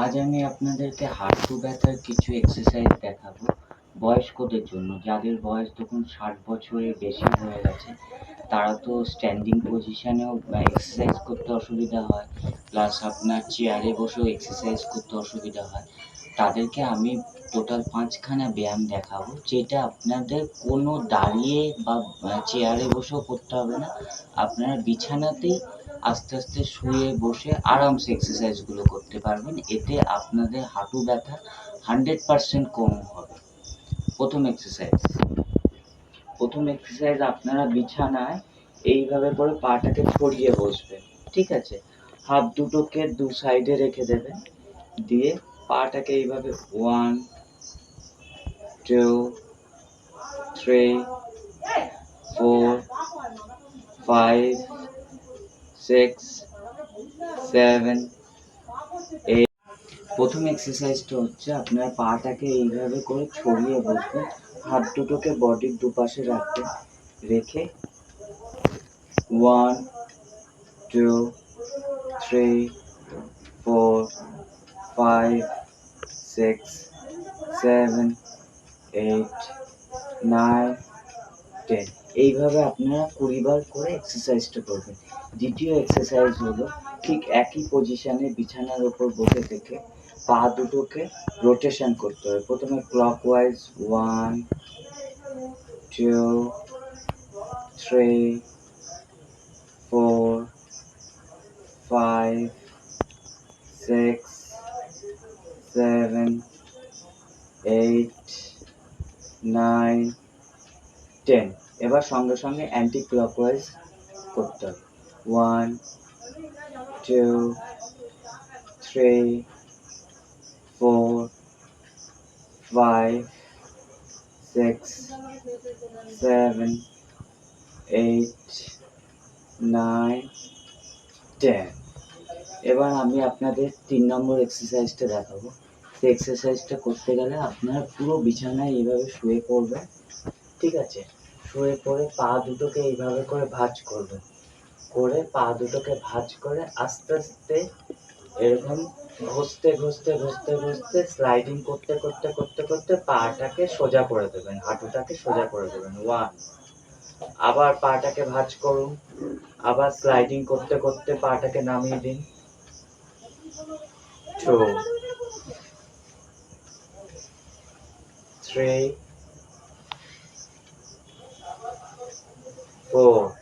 আজ আমি আপনাদেরকে হাঁটু ব্যথার কিছু এক্সারসাইজ দেখাবো বয়স্কদের জন্য। যাদের বয়স তখন ষাট বছরের বেশি হয়ে গেছে, তারা তো স্ট্যান্ডিং পজিশনেও এক্সারসাইজ করতে অসুবিধা হয় প্লাস আপনার চেয়ারে বসেও এক্সারসাইজ করতে অসুবিধা হয়। তাদেরকে আমি টোটাল পাঁচখানা ব্যায়াম দেখাবো, যেটা আপনাদের কোনো দাঁড়িয়ে বা চেয়ারে বসেও করতে হবে না। আপনারা বিছানাতেই আস্তে আস্তে শুয়ে বসে আরামসে এক্সারসাইজগুলো করতে পারবেন। এতে আপনাদের হাঁটু ব্যথা হান্ড্রেড পারসেন্ট কম হবে। প্রথম এক্সারসাইজ প্রথম এক্সারসাইজ আপনারা বিছানায় এইভাবে করে পাটাকে ছড়িয়ে বসবেন। ঠিক আছে? হাত দুটোকে দু সাইডে রেখে দেবেন। দিয়ে পাটাকে এইভাবে one two three four five six seven eight প্রথম এক্সারসাইজটা হচ্ছে আপনার পাটাকে এইভাবে করে ছড়িয়ে বসবেন হাত দুটোকে বডির দুপাশে রাখবেন রেখে one two three four five six seven eight nine ten এইভাবে আপনারা কুড়ি বার করে এক্সারসাইজটা করবেন। দ্বিতীয় এক্সারসাইজ হলো ঠিক একই পজিশনে বিছানার ওপর বসে থেকে পা দুটোকে রোটেশন করতে হবে প্রথমে clockwise one two three four five six seven eight nine ten এবার সঙ্গে সঙ্গে অ্যান্টি ক্লকওয়াইজ করতে হবে। One two three four five six seven eight nine ten এবার আমি আপনাদের তিন নম্বর এক্সারসাইজটা দেখাবো। সেই এক্সারসাইজটা করতে গেলে আপনারা পুরো বিছানায় এইভাবে শুয়ে পড়বেন, ঠিক আছে? শুয়ে পড়ে পা দুটোকে এইভাবে করে ভাঁজ করবেন। করে পা দুটোকে ভাঁজ করে আস্তে আস্তে এরকম ঘষতে ঘষতে ঘষতে ঘষতে স্লাইডিং করতে করতে করতে করতে পাটাকে সোজা করে দেবেন হাঁটুটাকে সোজা করে দেবেন ওয়ান আবার পাটাকে ভাঁজ করুন আবার স্লাইডিং করতে করতে পাটাকে নামিয়ে দিন। Two three four,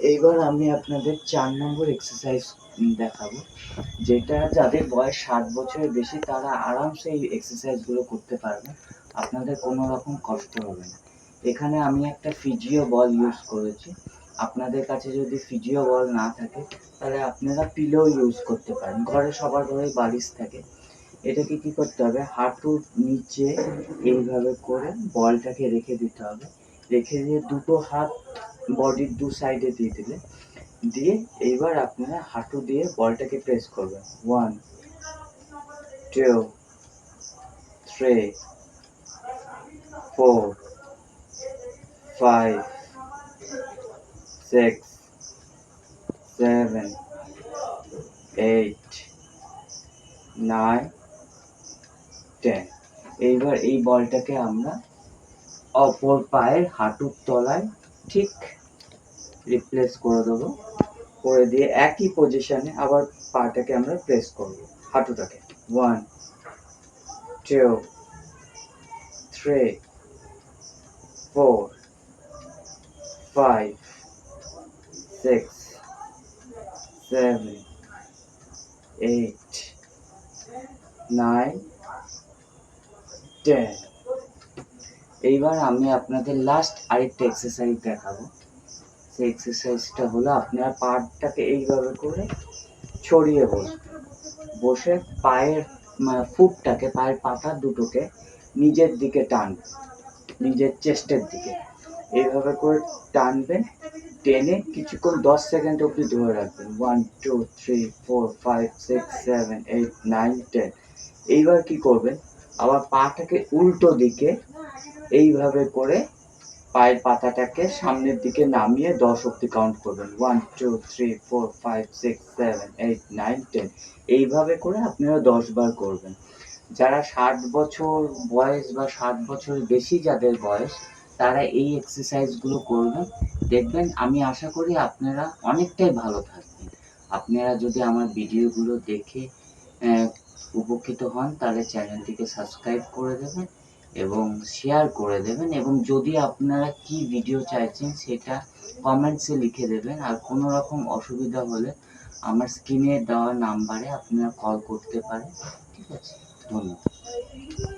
এইবার আমি আপনাদের চার নম্বর এক্সারসাইজ দেখাবো, যেটা যাদের বয়স ষাট বছরের বেশি, তারা আরামসে এই এক্সারসাইজগুলো করতে পারবে। আপনাদের কোনো রকম কষ্ট হবে না। এখানে আমি একটা ফিজিও বল ইউজ করেছি। আপনাদের কাছে যদি ফিজিও বল না থাকে, তাহলে আপনারা পিলো ইউজ করতে পারেন। ঘরে সবার ঘরে বালিশ থাকে। এটাকে কি করতে হবে? হাঁটুর নিচে এইভাবে করে বলটাকে রেখে দিতে হবে। রেখে দিয়ে দুটো হাত বডির দু সাইডে দিয়ে দিলে, দিয়ে এইবার আপনারা হাঁটু দিয়ে বলটাকে প্রেস করবেন। One two three four five six seven eight nine ten এইবার এই বলটাকে আমরা অপর পায়ের হাঁটুর তলায় ঠিক রিপ্লেস করে দেবো। করে দিয়ে একই পজিশনে আবার পাটাকে আমরা প্রেস করব। হাঁটুটাকে। One two three four five six seven eight nine ten এইবার আমি আপনাদের লাস্ট আরেকটা এক্সারসাইজ দেখাবো। সেই এক্সারসাইজটা হলো আপনার পাটাকে এইভাবে করে ছড়িয়ে বসবেন বসে পায়ের ফুটটাকে, পায়ের পাতা দুটোকে নিজের দিকে টানবেন নিজের চেস্টের দিকে। এইভাবে করে টানবেন, টেনে কিছুক্ষণ দশ সেকেন্ড অবধি ধরে রাখবেন। One two three four five six seven eight nine ten এইবার কি করবেন? আবার পাটাকে উল্টো দিকে এইভাবে করে পায়ের পাতাটাকে সামনের দিকে নামিয়ে দশ অব্দি কাউন্ট করবেন। One two three four five six seven eight nine ten এইভাবে করে আপনারা দশ বার করবেন। যারা ষাট বছর বয়স বা ষাট বছর বেশি যাদের বয়স, তারা এই এক্সারসাইজগুলো করবেন। দেখবেন, আমি আশা করি আপনারা অনেকটাই ভালো থাকবেন। আপনারা যদি আমার ভিডিওগুলো দেখে উপকৃত হন, তাহলে চ্যানেলটিকে সাবস্ক্রাইব করে দেবেন। এবং শেয়ার করে দেবেন এবং যদি আপনারা কি ভিডিও চাইছেন সেটা কমেন্টসে লিখে দেবেন। আর কোনো রকম অসুবিধা হলে আমার স্ক্রিনে দেওয়া নাম্বারে আপনারা কল করতে পারেন। ঠিক আছে? ধন্যবাদ।